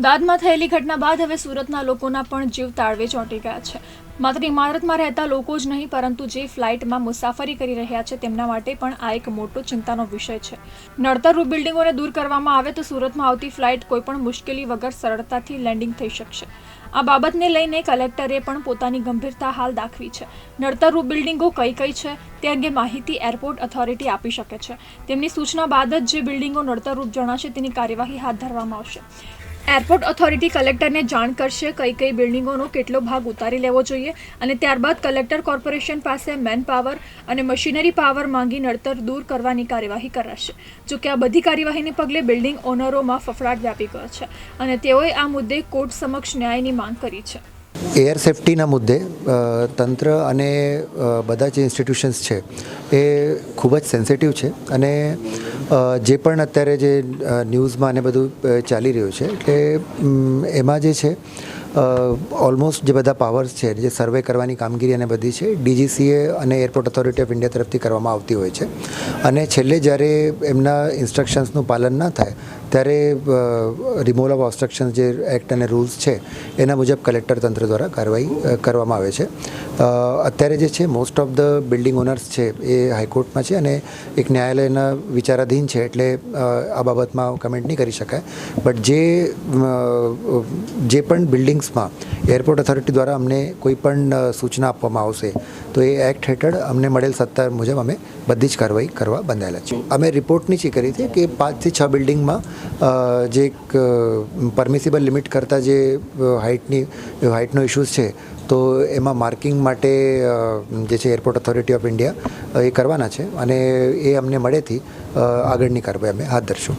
અમદાવાદમાં થયેલી ઘટના બાદ હવે સુરતના લોકોના પણ જીવ તાળવે ચોંટી ગયા છે. માત્ર ઇમારતમાં રહેતા લોકો જ નહીં, પરંતુ જે ફ્લાઇટમાં મુસાફરી કરી રહ્યા છે તેમના માટે પણ આ એક મોટો ચિંતાનો વિષય છે. નડતરરૂપ બિલ્ડિંગોને દૂર કરવામાં આવે તો સુરતમાં આવતી ફ્લાઇટ કોઈપણ મુશ્કેલી વગર સરળતાથી લેન્ડિંગ થઈ શકશે. આ બાબતને લઈને કલેક્ટરે પણ પોતાની ગંભીરતા હાલ દાખવી છે. નડતરરૂપ બિલ્ડિંગો કઈ કઈ છે તે અંગે માહિતી એરપોર્ટ ઓથોરિટી આપી શકે છે. તેમની સૂચના બાદ જ જે બિલ્ડિંગો નડતરરૂપ જણાશે તેની કાર્યવાહી હાથ ધરવામાં આવશે. એરપોર્ટ ઓથોરિટી કલેક્ટરને જાણ કરશે કઈ કઈ બિલ્ડિંગોનો કેટલો ભાગ ઉતારી લેવો જોઈએ અને ત્યારબાદ કલેક્ટર કોર્પોરેશન પાસે મેન પાવર અને મશીનરી પાવર માંગી નડતર દૂર કરવાની કાર્યવાહી કરાશે. જો કે આ બધી કાર્યવાહીને પગલે બિલ્ડિંગ ઓનરોમાં ફફડાટ વ્યાપી ગયો છે અને તેઓએ આ મુદ્દે કોર્ટ સમક્ષ ન્યાયની માંગ કરી છે. એર સેફટીના મુદ્દે તંત્ર અને બધા જે ઇન્સ્ટિટ્યુશન્સ છે, એ ખૂબ જ સેન્સિટિવ છે અને જે પણ અત્યારે જે ન્યૂઝમાં અને બધું ચાલી રહ્યું છે, એટલે એમાં જે છે ઓલમોસ્ટ જે બધા પાવર્સ છે, જે સર્વે કરવાની કામગીરી અને બધી છે, ડીજીસીએ અને એરપોર્ટ ઓથોરિટી ઓફ ઇન્ડિયા તરફથી કરવામાં આવતી હોય છે. અને છેલ્લે જ્યારે એમના ઇન્સ્ટ્રક્શન્સનું પાલન ના થાય ત્યારે રિમૂવલ ઓફ ઓબ્સ્ટ્રક્શન જે એક્ટ અને રૂલ્સ છે, એના મુજબ કલેક્ટર તંત્ર દ્વારા કાર્યવાહી કરવામાં આવે છે. અત્યારે જે છે most of the building owners છે, એ હાઈકોર્ટમાં છે અને એક ન્યાયાલયના વિચારાધીન છે, એટલે આ બાબતમાં કમેન્ટ નહીં કરી શકાય. બટ જે જે પણ બિલ્ડિંગ્સમાં એરપોર્ટ ઓથોરિટી દ્વારા અમને કોઈ પણ સૂચના આપવામાં આવશે તો એ એક્ટ હેઠળ અમને મળેલ સત્તા મુજબ અમે બધી જ કાર્યવાહી કરવા બંધાયેલા છીએ. અમે રિપોર્ટની ચી કરી હતી કે પાંચથી છ બિલ્ડિંગમાં જે એક પરમિસિબલ લિમિટ કરતાં જે હાઇટની, હાઇટનો ઇશ્યુઝ છે, તો એમાં માર્કિંગ માટે જે છે એરપોર્ટ ઓથોરિટી ઓફ ઇન્ડિયા એ કરવાના છે અને એ અમને મળેથી આગળની કાર્યવાહી અમે હાથ ધરશું.